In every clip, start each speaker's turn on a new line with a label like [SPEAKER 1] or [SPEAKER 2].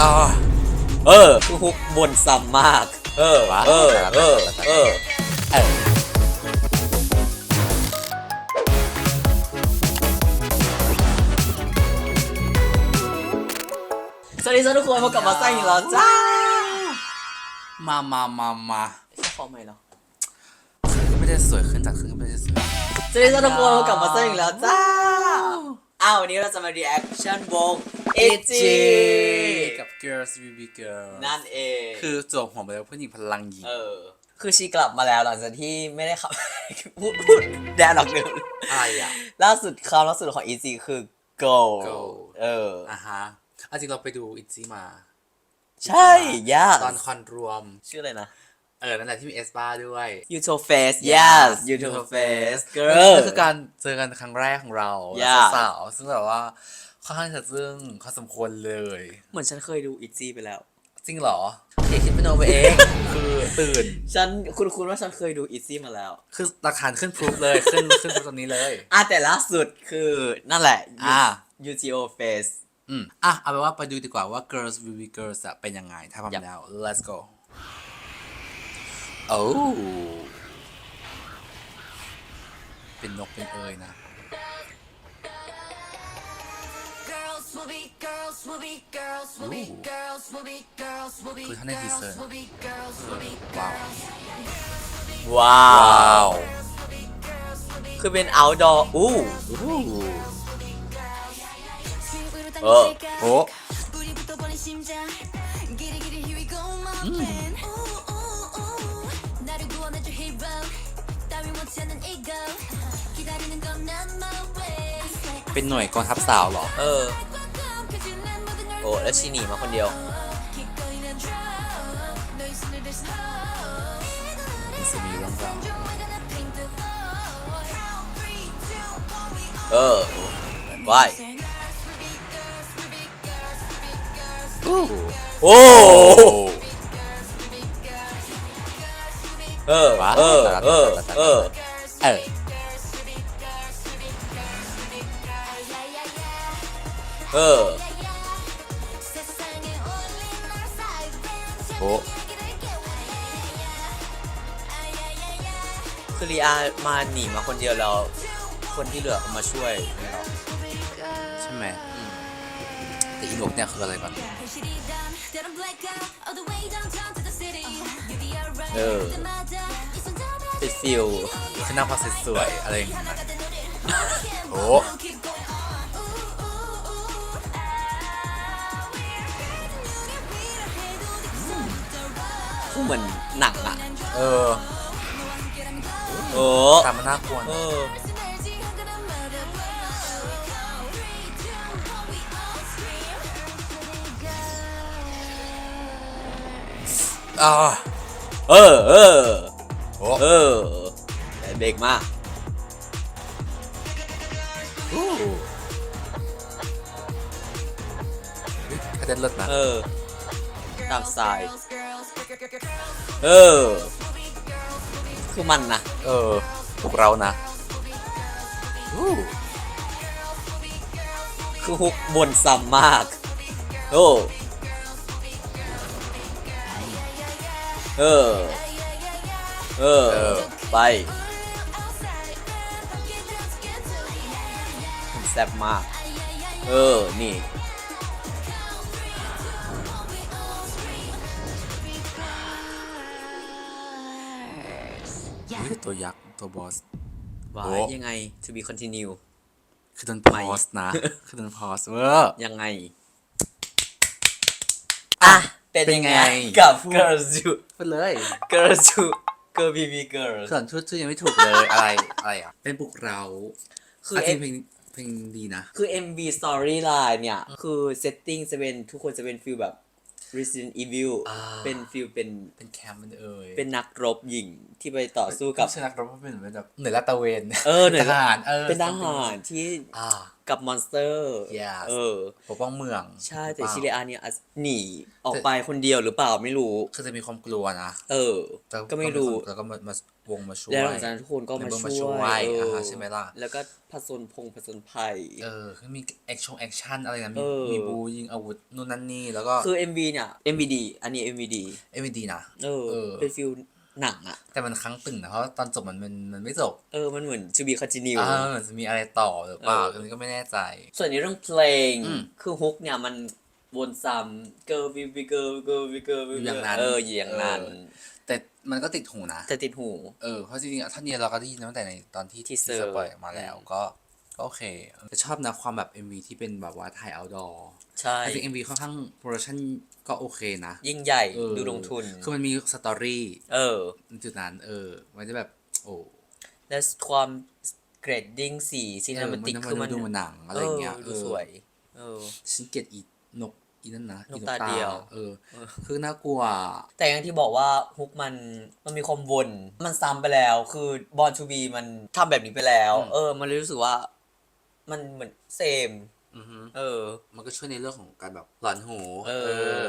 [SPEAKER 1] อ่า
[SPEAKER 2] เออคือฮุกบนซ้ำมาก เออ
[SPEAKER 1] วะ
[SPEAKER 2] เออ เออ เออ
[SPEAKER 1] เออ
[SPEAKER 2] สวัสดีทุกคนพบกับมาไส้อีกแล้วจ้า
[SPEAKER 1] มามามามา
[SPEAKER 2] ใช่คอมไหมเนาะ
[SPEAKER 1] ขึ้นไม่ได้สวยขึ้นจากขึ้นไม่ได้สวย
[SPEAKER 2] สวัสดีทุกคนพบกับมาไส้อีกแล้วจ้า อ้าววันนี้เราจะมา reaction วง AG
[SPEAKER 1] กับ Girls We Be Girl
[SPEAKER 2] นั่นเอง
[SPEAKER 1] คือจวบหัวไปแล้วผู้หญิงพลังหญิง
[SPEAKER 2] เออ คือชีกลับมาแล้วหลังจากที่ไม่ได้ขับ พูดพูดแดนออกเดิม
[SPEAKER 1] อะไรอะ
[SPEAKER 2] ล่าสุดคำล่าสุดของ EG คือ go
[SPEAKER 1] Go
[SPEAKER 2] เออ
[SPEAKER 1] อะฮะเอาจริงเราไปดูอินซีมา
[SPEAKER 2] ใช่ยา
[SPEAKER 1] ตอนคอนรวม
[SPEAKER 2] ชื่ออะไรนะ
[SPEAKER 1] เออ นั่นแหละที่มีเอสบ้าด้วย
[SPEAKER 2] YouTube Face yes YouTube Face
[SPEAKER 1] นั่
[SPEAKER 2] girl
[SPEAKER 1] นคือการเจอกันครั้งแรกของเรา
[SPEAKER 2] Yeah
[SPEAKER 1] สาวๆซึ่งแบบว่า ค่อนข้างจะซึ่งเขาสมควรเลย
[SPEAKER 2] เหมือนฉันเคยดู EG ไปแล้ว
[SPEAKER 1] จริงเหรอเอกคิดเป็นเอาไปเอง คือตื่น
[SPEAKER 2] ฉันคุณคุณว่าฉันเคยดู EG มาแล้ว
[SPEAKER 1] คือหลักฐานขึ้นพรูฟเลยขึ้นขึ้นพรูฟตรงนี้เลย
[SPEAKER 2] อะแต่ล่าสุดคือนั่นแหละ
[SPEAKER 1] อ่า
[SPEAKER 2] UTO Face
[SPEAKER 1] อืมอะเอาเป็นว่าไปดูดีกว่าว่า Girls Will Be Girls จะเป็นยังไง ถ้าพร้อม
[SPEAKER 2] Yup
[SPEAKER 1] แล้ว let's go โอ้เป็นนกเป็นเอยนะ คือท่านได้ทีเซอร์ว้าว
[SPEAKER 2] ว้า
[SPEAKER 1] ว
[SPEAKER 2] คือเป็น outdoor อู้
[SPEAKER 3] หู้เออโอ้
[SPEAKER 1] เป็นหน่วยกองทัพสาวเหรอ
[SPEAKER 2] เออ โอ้แล้วชีนีมาคนเดียว
[SPEAKER 3] ส
[SPEAKER 1] มีว่างเปา
[SPEAKER 2] เออวายโอ้เออเออเออเออ
[SPEAKER 1] เออ
[SPEAKER 2] เออ
[SPEAKER 1] โอ้
[SPEAKER 2] คือรีอามาหนีมาคนเดียวแล้ว คนที่เหลือก็มาช่วยเนี่ยเหรอ
[SPEAKER 1] ใช่ไหมอืมแต่อีนกเนี่ยคืออะไรก่อน
[SPEAKER 2] เออเป็นฟิล
[SPEAKER 1] คือหน้าพอสวยๆอะไรอย่างเงี้ยนะโอ้
[SPEAKER 2] เหมือนหนังอะ
[SPEAKER 1] เออ
[SPEAKER 2] โอ้
[SPEAKER 1] ตามมันน่ากลัว
[SPEAKER 2] เอ
[SPEAKER 1] นะ
[SPEAKER 2] อ
[SPEAKER 1] อ่า
[SPEAKER 2] เออเออ
[SPEAKER 1] โอ้
[SPEAKER 2] เออแต่เด็กมาก
[SPEAKER 1] อู้กระเด็นเลิศนะ
[SPEAKER 2] เออตามสไตล์ เออ คือมันนะ
[SPEAKER 1] เออ พวกเรานะอู้
[SPEAKER 2] คือฮุกบนซ้ำมาก โอ้ เออ เออ ไปแซ่บมาก เออ นี่
[SPEAKER 1] อุ๊ยตัวยักษ์ตัวบอส
[SPEAKER 2] วา
[SPEAKER 1] โอ้
[SPEAKER 2] ยยังไง to be continue
[SPEAKER 1] คือโดน
[SPEAKER 2] ไม่
[SPEAKER 1] พอสนะ คือโดนพอสเวอร์
[SPEAKER 2] ยังไง อะ เป็น
[SPEAKER 1] เป็น
[SPEAKER 2] ยังไง
[SPEAKER 1] ไง
[SPEAKER 2] กับ girls to
[SPEAKER 1] ไปเลย
[SPEAKER 2] girls to girl bb girls
[SPEAKER 1] ส่วนชุดชื่อยังไม่ถูกเลย อะไร อะไรอะ เป็นปลุกเรา
[SPEAKER 2] คือ
[SPEAKER 1] อะจริง
[SPEAKER 2] เอ็
[SPEAKER 1] เพลงเพลงดีนะ
[SPEAKER 2] คือ MV storyline เนี่ย คือ setting จะเป็นทุกคนจะเป็นฟิลแบบ Resident Evil
[SPEAKER 1] อ่า
[SPEAKER 2] เป็นฟิลเป็น
[SPEAKER 1] เป็นแคมป์มันเอ่ย
[SPEAKER 2] เป็นนักรบหญิงที่ไปต่อสู้กับ
[SPEAKER 1] ไม่ใช่นักรบเป็นเหมือนแบบหน่วยลาดตระเวน
[SPEAKER 2] เออหน่วย
[SPEAKER 1] ทหารเออ
[SPEAKER 2] เป็นทหารที่
[SPEAKER 1] อ่า
[SPEAKER 2] กับมอนสเตอร์
[SPEAKER 1] Yes
[SPEAKER 2] เออ
[SPEAKER 1] ปกป้องเมือง
[SPEAKER 2] ใช่แต่
[SPEAKER 1] หรือปล่า
[SPEAKER 2] ชิเลอาเนี่ยอาจหนีออกไปคนเดียวหรือเปล่าไม่รู้
[SPEAKER 1] คือจะมีความกลัวนะ
[SPEAKER 2] เออ
[SPEAKER 1] แต่
[SPEAKER 2] ก็ไม่รู้
[SPEAKER 1] แล้วก็มามาวงมาช่วย
[SPEAKER 2] แล้วหลังจากนั้นทุกคนก็มา
[SPEAKER 1] ในเบื้อง
[SPEAKER 2] ช่
[SPEAKER 1] มาช่
[SPEAKER 2] ว
[SPEAKER 1] วย
[SPEAKER 2] ยเออ
[SPEAKER 1] อ่าใช่ไหมล่ะ
[SPEAKER 2] แล้วก็ผจญพงผจญภัย
[SPEAKER 1] เออคือมีแอคชั่นแอคชั่นอะไรนะ มี
[SPEAKER 2] เออ
[SPEAKER 1] มีบูยิงอาวุธนู่นนั่นนี่ แล้วก็
[SPEAKER 2] คือ MV เนี่ย MVD อันนี้ MVD
[SPEAKER 1] เอ็มดีนะ
[SPEAKER 2] เออ
[SPEAKER 1] เออ
[SPEAKER 2] เป็นฟิล หนังอะ
[SPEAKER 1] แต่มันครั้งตึงนะเพราะตอนจบมันมันมันไม่จบ
[SPEAKER 2] เออมันเหมือน to be continue
[SPEAKER 1] อ่ามันจะมีอะไรต่อหรือเปล่า
[SPEAKER 2] เออ
[SPEAKER 1] อันนี้ก็ไม่แน่ใจ
[SPEAKER 2] ส่วนในเรื่องเพลง
[SPEAKER 1] อืม
[SPEAKER 2] คือฮุกเนี่ยมันวนซ้ำ girl be be girl girl be girl be
[SPEAKER 1] อยู่อย่างนั้น
[SPEAKER 2] เอออยู่อย่างนั้น
[SPEAKER 1] เออแต่มันก็ติดหูนะ
[SPEAKER 2] แต่ติดหู
[SPEAKER 1] เออเพราะจริงๆอะท่านนี้เราก็ได้ยินตั้งแต่ในตอนที่
[SPEAKER 2] Teaser
[SPEAKER 1] ปล่อยออกมาแล้วก็ ก็โอเคแต่ชอบนะความแบบ MV ที่เป็นแบบว่าถ่าย outdoor
[SPEAKER 2] ใช่
[SPEAKER 1] จริง MV ค่อนข้างโปรดักชั่นก็โอเคนะ
[SPEAKER 2] ยิ่งใหญ่
[SPEAKER 1] เออ
[SPEAKER 2] ดูลงทุน
[SPEAKER 1] คือมันมีสตอรี่
[SPEAKER 2] เออ
[SPEAKER 1] จุดนั้น เออ มันจะแบบ โอ้
[SPEAKER 2] และความเกรดดิ้งสีซีน
[SPEAKER 1] เออ
[SPEAKER 2] มันติก
[SPEAKER 1] มัน
[SPEAKER 2] คือมัน
[SPEAKER 1] ดูเหมือนหนังอะไรอย่างเงี้ย
[SPEAKER 2] ดู
[SPEAKER 1] เออ
[SPEAKER 2] สวย เออ
[SPEAKER 1] ฉันเกลียดอีนกอีนั่นนะ
[SPEAKER 2] นก
[SPEAKER 1] อี
[SPEAKER 2] ตาเดียว
[SPEAKER 1] เออ คือน่ากลัว
[SPEAKER 2] แต่อย่างที่บอกว่าฮุกมันมันมีความวน มันซ้ำไปแล้ว คือบอลชูบีมันทำแบบนี้ไปแล้ว
[SPEAKER 1] อืม
[SPEAKER 2] เออ มันเลยรู้สึกว่า มันเหมือนเซม
[SPEAKER 1] อือฮึ
[SPEAKER 2] เออ
[SPEAKER 1] มันก็ช่วยในเรื่องของการแบบหลอนหู
[SPEAKER 2] เออ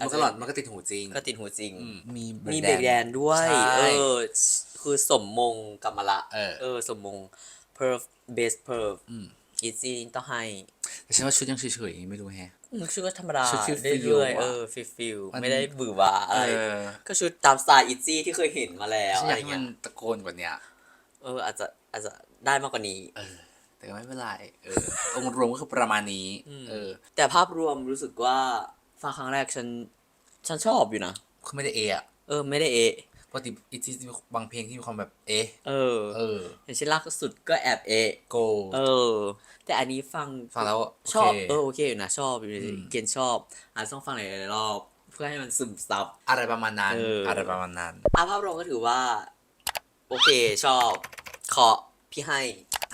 [SPEAKER 1] มันก็หลอนมันก็ติดหูจริง
[SPEAKER 2] ก็ติดหูจริง
[SPEAKER 1] อืม มี
[SPEAKER 2] มีเบรกแดนด้วย
[SPEAKER 1] ใช่
[SPEAKER 2] เออ คือสมมงกลับมาละ
[SPEAKER 1] เออ
[SPEAKER 2] เออ สมมง perf best perf
[SPEAKER 1] อืม
[SPEAKER 2] อีซี่ต้องให้
[SPEAKER 1] แต่ฉันว่าชุดยังเฉยๆไม่รู้แฮะ
[SPEAKER 2] อืมชุดก็ธรรมดา
[SPEAKER 1] ชุดฟิลฟิล
[SPEAKER 2] เรื่อยๆ
[SPEAKER 1] อะ
[SPEAKER 2] เออฟิลฟิล
[SPEAKER 1] มัน
[SPEAKER 2] ไม่ได้บือหวาอะไร
[SPEAKER 1] เออ
[SPEAKER 2] ก็ชุดตามสไตล์อีซี่ที่เคยเห็นมาแล้ว
[SPEAKER 1] ฉัน
[SPEAKER 2] อะ
[SPEAKER 1] อยา
[SPEAKER 2] ไร
[SPEAKER 1] กให้มั
[SPEAKER 2] เงี้
[SPEAKER 1] น
[SPEAKER 2] ย
[SPEAKER 1] ตะโกนกว่าเนี้ย
[SPEAKER 2] เอออาจจะอาจจะได้มากกว่านี้
[SPEAKER 1] เออ แต่ก็ไม่เป็นไรเออองค์รวมก็คือประมาณนี้
[SPEAKER 2] ม
[SPEAKER 1] เออ
[SPEAKER 2] แต่ภาพรวมรู้สึกว่าฟังครั้งแรกฉัน ฉันชอบอยู่นะ
[SPEAKER 1] คือไม่ได้เอะอะ
[SPEAKER 2] เออ ไม่ได้เอะ
[SPEAKER 1] ปกติอีที่มีบางเพลงที่มีความแบบเอะ
[SPEAKER 2] เออ
[SPEAKER 1] เออ
[SPEAKER 2] อย่างเช่นล่าสุดก็แอบเอะ
[SPEAKER 1] โก
[SPEAKER 2] เออ แต่อันนี้ฟัง
[SPEAKER 1] ฟังแล้ว
[SPEAKER 2] ชอบ
[SPEAKER 1] โเค
[SPEAKER 2] เออโอเคอยู่นะชอบอยู่
[SPEAKER 1] อืม
[SPEAKER 2] เกณฑ์ชอบอาจจะต้องฟังหลายๆรอบเพื่อให้มันซึมซับ
[SPEAKER 1] อะไรประมาณนั้น
[SPEAKER 2] เอออ
[SPEAKER 1] อะไรประมาณนั้น
[SPEAKER 2] อะภาพรวมก็ถือว่า โอเคชอบขอพี่ให้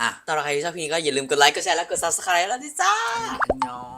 [SPEAKER 1] อะ
[SPEAKER 2] ตอนใครที่ชอบพี่นี้ก็อย่าลืมกดไลค์ กดแชร์ และกด subscribe แล้วดิจ้า
[SPEAKER 1] อันยอง